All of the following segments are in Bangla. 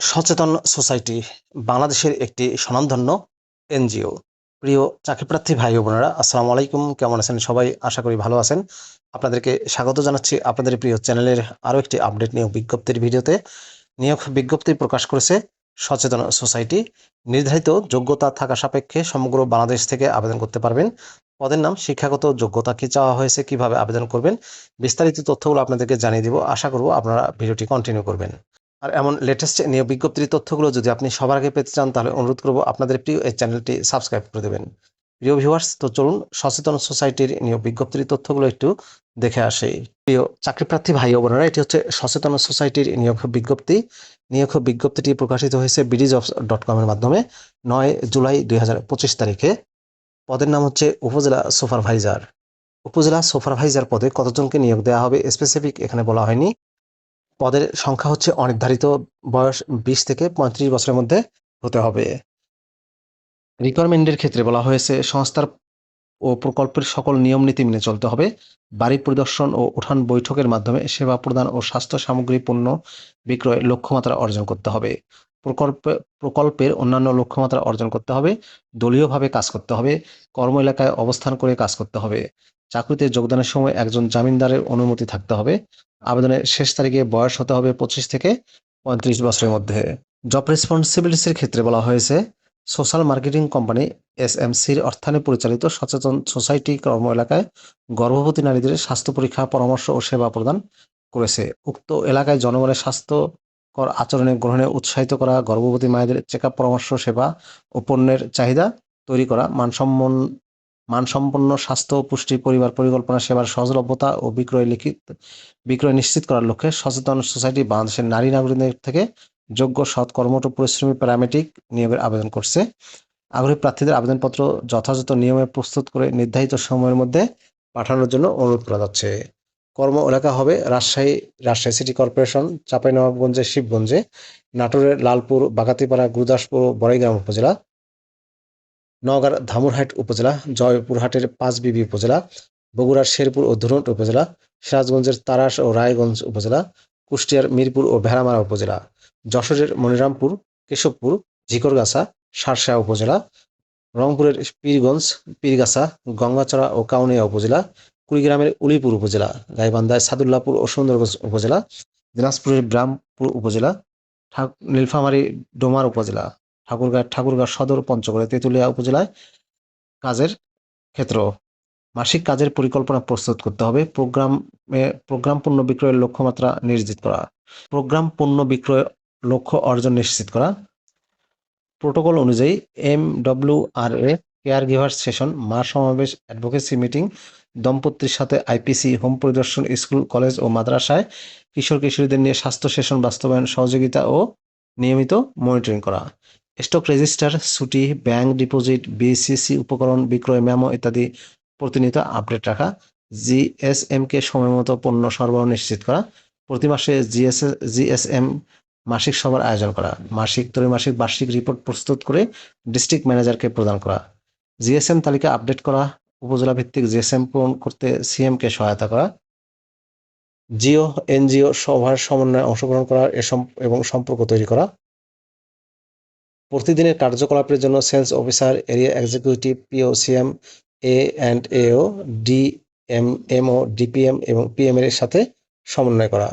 সচেতন সোসাইটি বাংলাদেশের একটি স্বনামধন্য এনজিও। প্রিয় চাকরিপ্রার্থী ভাই বোনেরা, আসসালামু আলাইকুম। কেমন আছেন সবাই? আশা করি ভালো আছেন। আপনাদেরকে স্বাগত জানাচ্ছি আপনাদের প্রিয় চ্যানেলের আরও একটি আপডেট নিয়োগ বিজ্ঞপ্তির ভিডিওতে। নিয়োগ বিজ্ঞপ্তি প্রকাশ করেছে সচেতন সোসাইটি। নির্ধারিত যোগ্যতা থাকা সাপেক্ষে সমগ্র বাংলাদেশ থেকে আবেদন করতে পারবেন। পদের নাম, শিক্ষাগত যোগ্যতা কি চাওয়া হয়েছে, কীভাবে আবেদন করবেন, বিস্তারিত তথ্যগুলো আপনাদেরকে জানিয়ে দিব। আশা করব আপনারা ভিডিওটি কন্টিনিউ করবেন। আর এমন লেটেস্ট নিয়োগ বিজ্ঞপ্তির তথ্যগুলো যদি আপনি সবার আগে পেতে চান, তাহলে অনুরোধ করব আপনাদের প্রিয় এই চ্যানেলটি সাবস্ক্রাইব করে দেবেন। প্রিয় ভিউয়ার্স তো চলুন সচেতন সোসাইটির নিয়োগ বিজ্ঞপ্তির তথ্যগুলো একটু দেখে আসে। প্রিয় চাকরিপ্রার্থী ভাই ও বোনেরা, এটি হচ্ছে সচেতন সোসাইটির নিয়োগ বিজ্ঞপ্তি। নিয়োগ বিজ্ঞপ্তিটি প্রকাশিত হয়েছে বিডিজ ডট কমের মাধ্যমে নয় জুলাই দুই হাজার পঁচিশ তারিখে। পদের নাম হচ্ছে উপজেলা সুপারভাইজার উপজেলা সুপারভাইজার পদে কতজনকে নিয়োগ দেওয়া হবে স্পেসিফিক এখানে বলা হয়নি। পদের সংখ্যা হচ্ছে অনির্ধারিত বয়স বিশ থেকে পঁয়ত্রিশ বছরের মধ্যে হতে হবে। রিকোয়ারমেন্টের ক্ষেত্রে বলা হয়েছে, সংস্থার ও প্রকল্পের সকল নিয়ম নীতি মেনে চলতে হবে। বাড়ি পরিদর্শন ও উঠান বৈঠকের মাধ্যমে সেবা প্রদান ও স্বাস্থ্য সামগ্রী পণ্য বিক্রয় লক্ষ্যমাত্রা অর্জন করতে হবে। প্রকল্প, প্রকল্পের অন্যান্য লক্ষ্যমাত্রা অর্জন করতে হবে। দলীয়ভাবে কাজ করতে হবে। কর্ম এলাকায় অবস্থান করে কাজ করতে হবে। চাকরিতে যোগদানের সময় একজন জামিনদারের অনুমতি থাকতে হবে। আবেদনের শেষ তারিখে বয়স হতে হবে পঁচিশ থেকে পঁয়ত্রিশ বছরের মধ্যে। জব রেসপন্সিবিলিটিসের ক্ষেত্রে বলা হয়েছে, social marketing company S M সির অর্থায়নে পরিচালিত সচেতন সোসাইটি কর্ম এলাকায় গর্ভবতী নারীদের স্বাস্থ্য পরীক্ষা, পরামর্শ ও সেবা প্রদান করেছে। উক্ত এলাকায় জনগণের স্বাস্থ্যকর আচরণে গ্রহণে উৎসাহিত করা, গর্ভবতী মায়েদের চেক আপ পরামর্শ, সেবা ও পণ্যের চাহিদা তৈরি করা, মানসম্মন মানসম্পন্ন স্বাস্থ্য ও পুষ্টি পরিবার পরিকল্পনা সেবার সহজলভ্যতা ও বিক্রয় লিখিত, বিক্রয় নিশ্চিত করার লক্ষ্যে সচেতন সোসাইটি বাংলাদেশের নারী নাগরিকদের থেকে যোগ্য, সৎ, কর্মঠ, পরিশ্রমী প্যারামেটিক নিয়োগের আবেদন করছে। আগ্রহী প্রার্থীদের আবেদনপত্র যথাযথ নিয়মে প্রস্তুত করে নির্ধারিত সময়ের মধ্যে পাঠানোর জন্য অনুরোধ করা যাচ্ছে। কর্ম এলাকা হবে রাজশাহী রাজশাহী সিটি কর্পোরেশন চাঁপাইনবাবগঞ্জে শিবগঞ্জে, নাটোরের লালপুর, বাগাতিপাড়া, গুরুদাসপুর বড়াইগ্রাম উপজেলা। নওগাঁর ধামুরহাট উপজেলা, জয়পুরহাটের পাঁচবিবি উপজেলা, বগুড়ার শেরপুর ও ধুরুট উপজেলা, সিরাজগঞ্জের তারাস ও রায়গঞ্জ উপজেলা, কুষ্টিয়ার মিরপুর ও ভেড়ামারা উপজেলা, যশোরের মনিরামপুর, কেশবপুর, ঝিকরগাছা, সারসা উপজেলা, রংপুরের পীরগঞ্জ, পীরগাছা, গঙ্গাচড়া ও কাউনিয়া উপজেলা, কুড়িগ্রামের উলিপুর উপজেলা, গাইবান্ধায় সাদুল্লাপুর ও সুন্দরগঞ্জ উপজেলা, দিনাজপুরের ব্রামপুর উপজেলা নীলফামারী ডোমার উপজেলা। ঠাকুরগাঁ ঠাকুরগাঁ সদর পঞ্চগড়ে তেঁতুলিয়া উপজেলায় কাজের ক্ষেত্র। মাসিক কাজের পরিকল্পনা প্রস্তুত করতে হবে। প্রোগ্রামে প্রোগ্রাম পণ্য বিক্রয়ের লক্ষ্যমাত্রা নিশ্চিত করা। প্রোগ্রাম পণ্য বিক্রয় লক্ষ্য অর্জন নিশ্চিত করা। প্রোটোকল অনুযায়ী M W R A care giver session মা সমাবেশ, অ্যাডভোকেসি মিটিং, দম্পতির সাথে আইপিসি, হোম পরিদর্শন, স্কুল, কলেজ ও মাদ্রাসায় কিশোর কিশোরীদের নিয়ে স্বাস্থ্য সেশন বাস্তবায়ন সহযোগিতা ও নিয়মিত মনিটরিং করা। স্টক রেজিস্টার, ছুটি, ব্যাংক ডিপোজিট বিসিসি উপকরণ বিক্রয়, মেমো ইত্যাদি প্রতিনিয়ত আপডেট রাখা। জিএসএম কে সময় মতো পণ্য সরবরাহ নিশ্চিত করা। প্রতি মাসে জিএস জিএসএম মাসিক সভার আয়োজন করা। মাসিক, ত্রৈমাসিক বার্ষিক রিপোর্ট প্রস্তুত করে ডিস্ট্রিক্ট ম্যানেজারকে প্রদান করা। জিএসএম তালিকা আপডেট করা। উপজেলা ভিত্তিক জিএসএম পূরণ করতে সিএম কে সহায়তা করা। জিও, এনজিও সভার সমন্বয়ে অংশগ্রহণ করা এবং সম্পর্ক তৈরি করা। প্রতিদিনের কার্যকলাপের জন্য sales officer, area executive POCM A and AO D M MO DPM এবং পিএম এর সাথে সমন্বয় করা।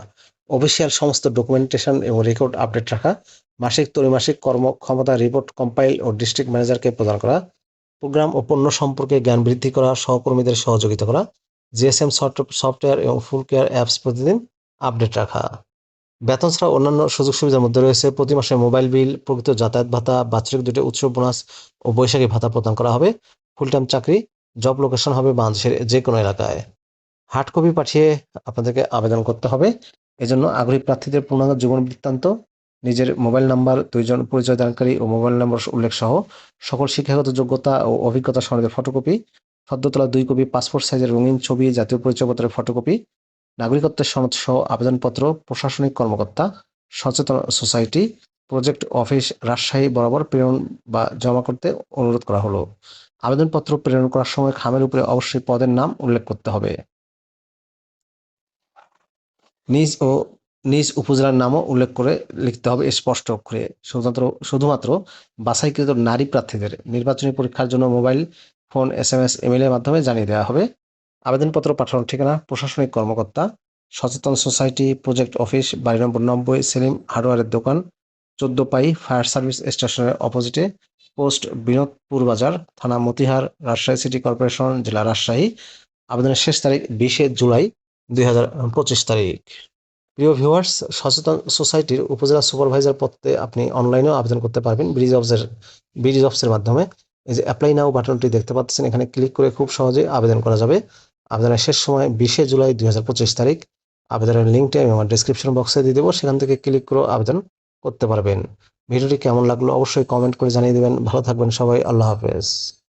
অফিসিয়াল সমস্ত ডকুমেন্টেশন এবং রেকর্ড আপডেট রাখা। মাসিক, ত্রৈমাসিক কর্মক্ষমতা রিপোর্ট কম্পাইল ও ডিস্ট্রিক্ট ম্যানেজারকে প্রদান করা। প্রোগ্রাম ও পণ্য সম্পর্কে জ্ঞান বৃদ্ধি করা, সহকর্মীদের সহযোগিতা করা। জিএসএম সফটওয়্যার এবং ফুল কেয়ার অ্যাপস প্রতিদিন আপডেট রাখা। বেতন ছাড়া অন্যান্য সুযোগ সুবিধার মধ্যে রয়েছে। প্রতি মাসে মোবাইল বিল, প্রকৃত যাতায়াত ভাতা, বাৎসরিক দুটি উৎসব বোনাস ও বৈশাখী ভাতা প্রদান করা হবে। ফুল টাইম চাকরি জব লোকেশন হবে বাংলাদেশের যে কোনো এলাকায়। হার্ড কপি পাঠিয়ে আপনাদেরকে আবেদন করতে হবে। এজন্য আগ্রহী প্রার্থীদের পূর্ণাঙ্গ জীবন বৃত্তান্ত, নিজের মোবাইল নাম্বার, দুইজন পরিচয় দানকারী ও মোবাইল নম্বর উল্লেখ সহ সকল শিক্ষাগত যোগ্যতা ও অভিজ্ঞতা সনদের ফটোকপি সদ্য তোলা দুই কপি পাসপোর্ট সাইজের রঙিন ছবি, জাতীয় পরিচয়পত্রের ফটোকপি নাগরিকত্বের সনদ সহ আবেদনপত্র, প্রশাসনিক কর্মকর্তা, সচেতন সোসাইটি, প্রজেক্ট অফিস রাজশাহী বরাবর প্রেরণ বা জমা করতে অনুরোধ করা হলো। আবেদনপত্র প্রেরণ করার সময় খামের উপরে অবশ্যই পদের নাম উল্লেখ করতে হবে। নিজ ও নিজ উপজেলার নামও উল্লেখ করে লিখতে হবে স্পষ্ট অক্ষরে। শুধুমাত্র শুধুমাত্র বাছাইকৃত নারী প্রার্থীদের নির্বাচনী পরীক্ষার জন্য mobile phone S M S ইমেলের মাধ্যমে জানিয়ে দেওয়া হবে। আবেদনপত্র পাঠানোর ঠিকানা প্রশাসনিক কর্মকর্তা, সচেতন সোসাইটি প্রজেক্ট অফিস, বাড়ি নম্বর নব্বই সেলিম হার্ডওয়ারের দোকান, চোদ্দ পাই ফায়ার সার্ভিস স্টেশনের অপোজিটে পোস্ট বিনোদপুর বাজার, থানা মতিহার, রাজশাহী সিটি কর্পোরেশন, জেলা রাজশাহী। আবেদনের শেষ তারিখ বিশে জুলাই দুই হাজার পঁচিশ তারিখ। প্রিয় ভিউয়ার্স, সচেতন সোসাইটির উপজেলা সুপারভাইজার পদে আপনি অনলাইনেও আবেদন করতে পারবেন ব্রিজ অফসের ব্রিজ অফসের মাধ্যমে। এই যে অ্যাপ্লাই নাও বাটনটি দেখতে পাচ্ছেন, এখানে ক্লিক করে খুব সহজে আবেদন করা যাবে। আবেদনের শেষ সময় বিশে জুলাই দুই হাজার পঁচিশ তারিখ আবেদনের লিঙ্কটি আমি আমার ডিসক্রিপশন বক্সে দিয়ে দেবো। সেখান থেকে ক্লিক করে আবেদন করতে পারবেন। ভিডিওটি কেমন লাগল অবশ্যই কমেন্ট করে জানিয়ে দেবেন। ভালো থাকবেন সবাই। আল্লাহ হাফেজ।